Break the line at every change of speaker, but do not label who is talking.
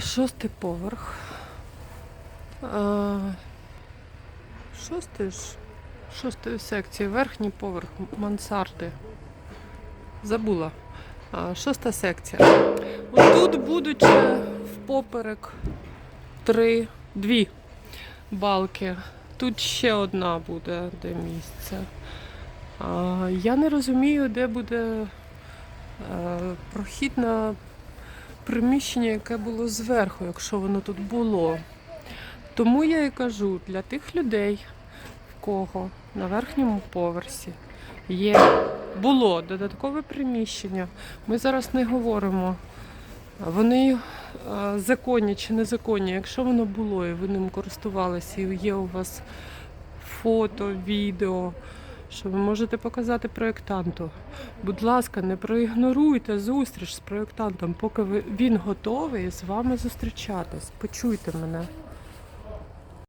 Шостий поверх. А, шостий. Шостої секції, верхній поверх мансарди. Забула. А, шоста секція. Тут будуть ще впоперек три, дві балки. Тут ще одна буде, де місце. Я не розумію, де буде е, прохід на приміщення, яке було зверху, якщо воно тут було. Тому я і кажу, для тих людей, в кого на верхньому поверсі є було додаткове приміщення. Ми зараз не говоримо, вони е, законні чи незаконні. Якщо воно було і ви ним користувалися, і є у вас фото, відео, що ви можете показати проєктанту. Будь ласка, не проігноруйте зустріч з проєктантом, поки ви, він готовий з вами зустрічатись. Почуйте мене.